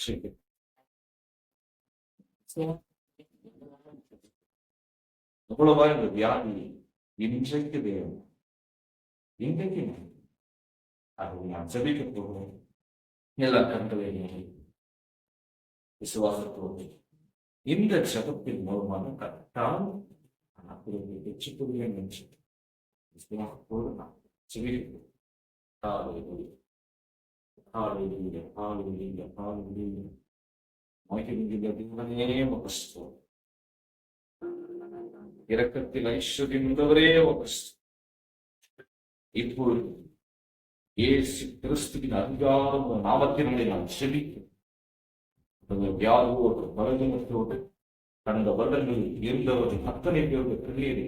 ரட்சிக்க அவ்வளவா இந்த வியாதி இன்றைக்கு தேவன் இன்றைக்கு நான் அதை நான் செபிக்க போகிறேன் எல்லா கண்களையும் விசுவாசத்தோடு இந்த ஜபத்தின் மூலமாக கட்டால் நான் அப்படி பெற்றுக்கொள்வேன் என்று. விசுவாசத்தோடு நான் ஜெபிக்கிறேன். Hallelujah. Hallelujah. Hallelujah. Hallelujah. தேவனே மகஸ்து இரக்கத்தில் ஐஸ்வர்யம் மகஸ்து இப்பொழுது இயேசு கிறிஸ்துவின் அதிகாரம் நாமத்தினுடைய நான் செபிக்கும் வியாதியோடு பலவீனத்தோடு கடந்த வருடங்களில் இருந்தவர்கள் அத்தனை பேருடைய பிள்ளையை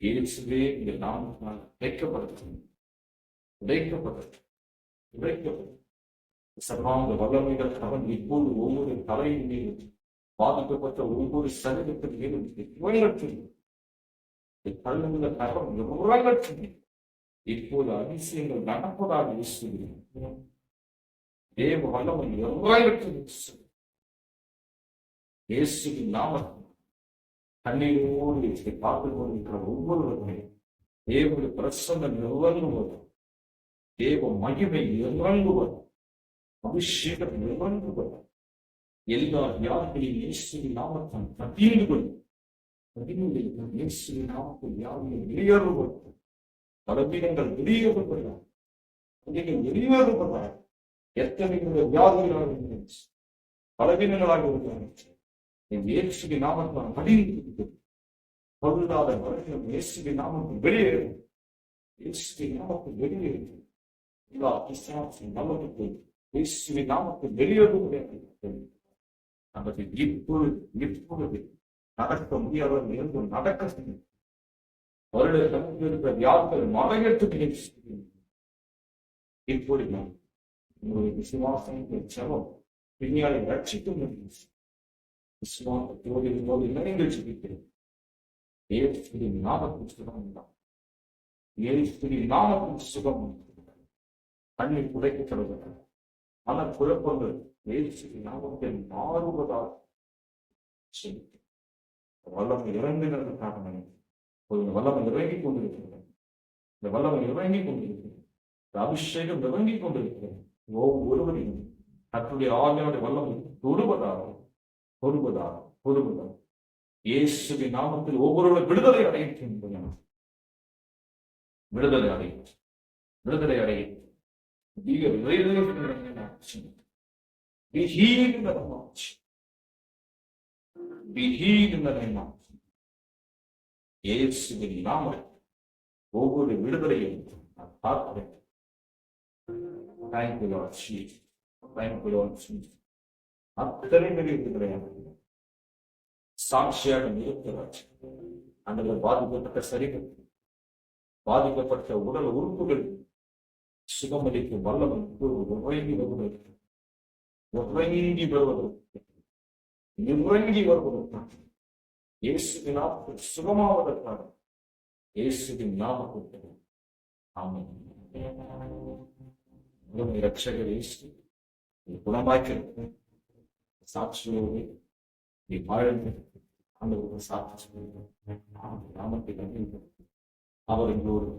இயேசுவே இந்த நாமத்தினால் வைக்கப்படுகிறது உடைக்கப்பட்டது உடைக்கப்பட்டது சர்வாங்க வல்லமைகள் அவன் இப்போது ஒவ்வொரு தலையின் மீதும் பாதிக்கப்பட்ட ஒவ்வொரு சரீரத்தின் மீதும் இறங்கட்டும் தள்ளுள்ள கரம் இறங்கட்டும் இப்போது அதிசயங்கள் நடப்பதாக இயேசுகிறேன் தேவ வல்லமை எவ்வளவு இயேசுவின் நாமத்தை கண்ணீரோடு இதை பார்த்துக் கொண்டிருக்கிற ஒவ்வொருவருமே தேவனுடைய பிரசன்னம் எவ்வளவு தேவ மகிமை இறங்குவது அபிஷேகம் இறங்குவது எல்லா வியாதிகளையும் இயேசுவின் நாமத்தால் பதிந்து கொள்ளும் இயேசுவின் நாமத்தில் வியாதியை வெளியேறுவது பலவீனங்கள் வெளியேறுவதா நீங்கள் வெளியேறுவதா எத்தனை வியாதிகளாக இருக்கிறது பலவீனங்களாக இருக்கிறார்கள் என் இயேசுவின் நாமத்தால் பதிந்து பொருளாத வருடம் இயேசுவின் நாமத்தில் வெளியேறும். இயேசுவின் நாமத்தில் வெளியேறும். எல்லா நமக்கு இயேசுவின் நாமத்தில் நமக்கு இப்பொழுது இப்பொழுது நடக்க முடியாத இருந்து நடக்க செய்யும் வருட கணக்கில் இருக்கிற வியாதிகள் மறையற்று இப்பொழுது உங்களுடைய விசுவாசம் செவம் பின்னாடி ரட்சிக்க விசுவாசத்தோடு போது இணைந்து ஜெபிக்கிறேன் இயேசுவின் சுகம் உண்டாம் இயேசுவின் சுகம் கண்ணீர் குறைக்கப்படுகிறது மன குழப்பங்கள் இயேசுவின் நாமத்தில் மாறுவதாக வல்லமை இறங்கினது காரணம். ஒரு வல்லமை இறங்கி கொண்டிருக்கிறது. இந்த வல்லமை இறங்கி கொண்டிருக்கிறது. இந்த அபிஷேகம் இறங்கி கொண்டிருக்கிறது. ஒவ்வொருவரையும் தன்னுடைய ஆவியானுடைய வல்லமை தொடுவதாக தொடுவதாக தொடுவதாக இயேசுவி நாமத்தில் ஒவ்வொருவரும் விடுதலை அடைகின்றன விடுதலை அடையும். விடுதலை அடையும். Be in. Be healed in the name of Jesus. Be healed in the name of Jesus. இயேசுவின் ஒவ்வொரு விடுதலையும் நான் பார்க்கிறேன் thank you lord Jesus thank you lord அத்தனை பெரிய சாட்சியாக இருக்கிறார் அந்த பாதிக்கப்பட்ட சரிகள் பாதிக்கப்பட்ட உடல் உறுப்புகள் சுகமளிக்கும் வல்லவன் உறங்கி வருவது உறங்கி வருவது இறங்கி வருவதற்காக இயேசுவின் நாமத்தில் சுகமாவதற்காக இயேசுவின் நாமத்தில் ஆமாம் ரட்சகர் இயேசு நீ குணமாக்கிறது சாட்சியோடு நீ வாழ்ந்து அந்த ஒரு சாட்சி நாமத்தை அவர் எங்களோடு